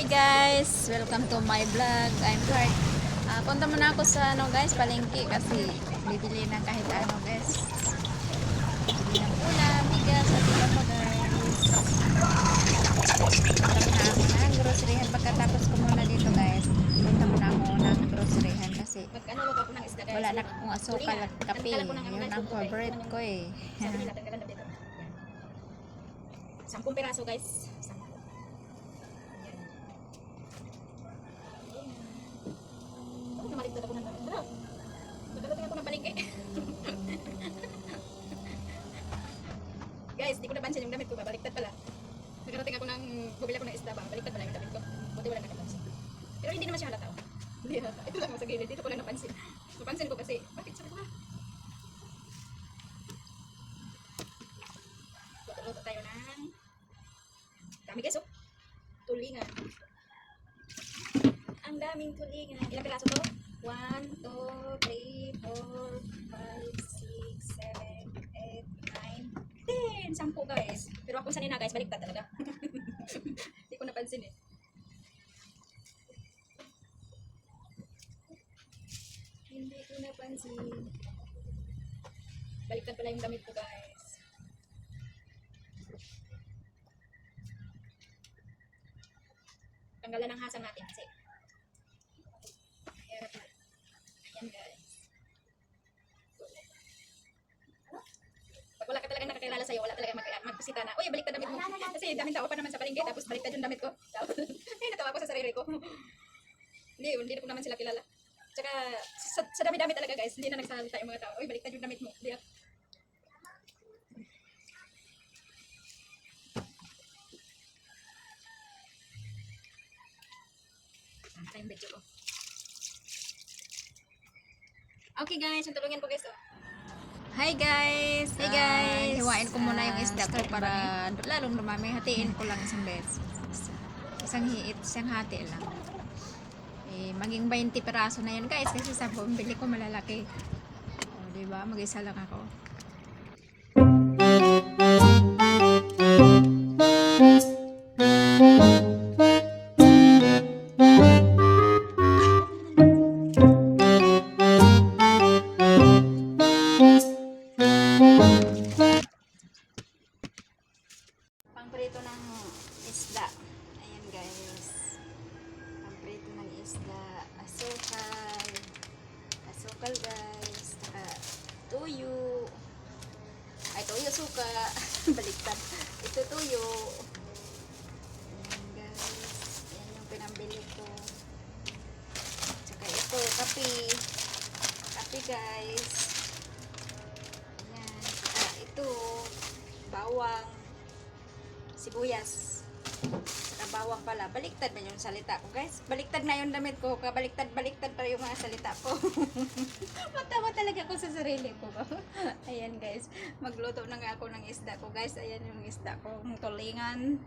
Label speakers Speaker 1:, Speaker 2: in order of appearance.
Speaker 1: Hi guys! Welcome to my vlog. I'm Heart. Ah, punta muna ako sa ano guys, palengke kasi bibili ng kahit ano guys. Bibili ng ulam, bigas, at iba pa guys. Punta muna ako ng groceryhan. Pagkatapos ko muna dito guys, punta muna ako ng groceryhan kasi wala na akong asukal at kape. Yun ang favorite ko eh.
Speaker 2: Sampung piraso guys. Sampu. Yan. Oh, namaligtad ako ng damit. Tara. Magkarating ako ng palengke. guys, di ko napansin yung damit ko ba? Baliktad pala. Nagkarating ako ng, bumili ako ng isda ba? Baliktad pala yung damit ko. Buti wala nakapansin. Pero hindi naman siya halata. oh. Hindi halata. Ito lang sa gilid. Dito ko lang napansin. Napansin ko kasi, bakit sabi ko ba? Luto-luto tayo ng dami guys oh. Tulingan. Ang daming tulingan. Ilang piraso to? 1, 2, 3, ako sanina guys, baliktad talaga. Hindi ko napansin eh. Hindi ko napansin. Baliktad pala yung damit ko guys. Tanggalan ng hasang natin kasi. Ayan, ayan guys. Pag wala ka talagang nakakilala sa'yo, wala talaga mag magpisita na, uy, baliktad damit mo. Kasi daming tao pa naman sa palengke, tapos baliktad yung damit ko. Tapos, ay, natawa ko sa sarili ko. hindi, hindi ko naman sila kilala. Tsaka, sa, sa dami-dami talaga guys, hindi na nagsasalita yung mga tao, uy, baliktad yung damit mo. Hindi. Ito yung video ko. Okay guys, yung tulungan ko guys. Oh.
Speaker 1: Hi guys!
Speaker 2: Hey,
Speaker 1: Ah,
Speaker 2: guys!
Speaker 1: hiwain ko muna yung isda ko para lalong dumami. Hatiin ko lang isang beses. Isang hiit, isang hati lang. Eh, maging 20 peraso na yun guys kasi sa bumili ko malalaki. O, diba? Mag-isa lang ako. Tuyo. Ay, tuyo suka. Baliktad. Ito tuyo. Ayan guys. Ayan yung pinambili ko. Tsaka ito, kape. Kape guys. Ayan. Tsaka ito, bawang sibuyas. Saka bawang pala. Baliktad na yung salita ko, guys. Baliktad na yung damit ko. Kabaliktad-baliktad pa yung mga salita ko. Matawa talaga ako sa sarili ko. Ayan, guys. Magluto na nga ako ng isda ko, guys. Ayan yung isda ko. Tulingan.